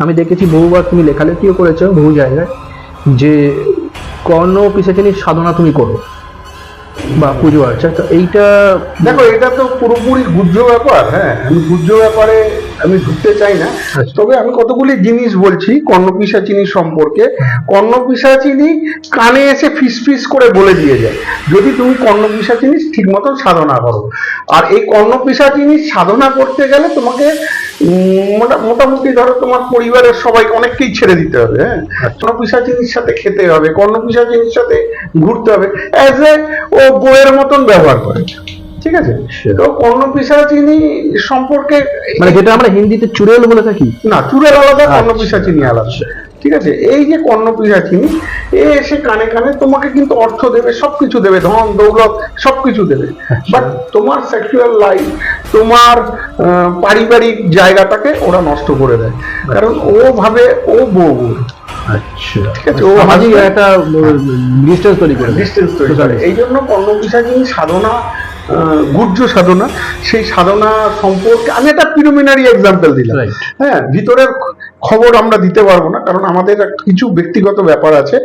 আমি দেখেছি বহুবার তুমি লেখালেখিও করেছ বহু জায়গায় যে কর্ণ পিসাচিনীর সাধনা তুমি করো বা পুজো আচ্ছা তো এইটা দেখো এটা তো পুরোপুরি গুহ্য ব্যাপার হ্যাঁ আমি গুহ্য ব্যাপারে আমি ঢুকতে চাই না। আচ্ছা। তবে আমি কতগুলি জিনিস বলছি কর্ণপিসাচিনী সম্পর্কে। কর্ণপিসাচিনী কানে এসে ফিস ফিস করে বলে দিয়ে যায়। যদি তুমি কর্ণপিসাচিনী ঠিক মতন সাধনা করো। আর এই কর্ণপিসাচিনী সাধনা করতে গেলে তোমাকে মোটামুটি ধরো তোমার পরিবারের সবাই অনেককেই ছেড়ে দিতে হবে হ্যাঁ কর্ণপিসাচিনীর সাথে খেতে হবে কর্ণপিসাচিনীর সাথে ঘুরতে হবে অ্যাজ এ ও বইয়ের মতন ব্যবহার করে ঠিক আছে. তো কর্ণপিসাচিনী সম্পর্কে মানে যেটা আমরা হিন্দিতে চুড়েল বলে থাকি না চুরের আলাদা আচ্ছা। কর্ণপিসাচিনী আলাদা ঠিক আছে এই যে কর্ণপিসাচিনী এ এসে কানে কানে তোমাকে কিন্তু অর্থ দেবে সবকিছু দেবে ধন দৌলত সবকিছু দেবে আচ্ছা। বাট তোমার সেক্সুয়াল লাইফ তোমার পারিবারিক জায়গাটাকে ওরা নষ্ট করে দেয়। কারণ ও ভাবে ও বউ। আচ্ছা। ঠিক আছে, ও সামাজিক একটা ডিস্টেন্স তৈরি করে ডিস্টেন্স তৈরি করে এই জন্য সাধনা সাধনা সেই সাধনা সম্পর্কে আমি একটা প্রিলিমিনারি এক্সাম্পল দিলাম। হ্যাঁ ভিতরের খবর আমরা দিতে পারব না কারণ আমাদের কিছু ব্যক্তিগত ব্যাপার আছে।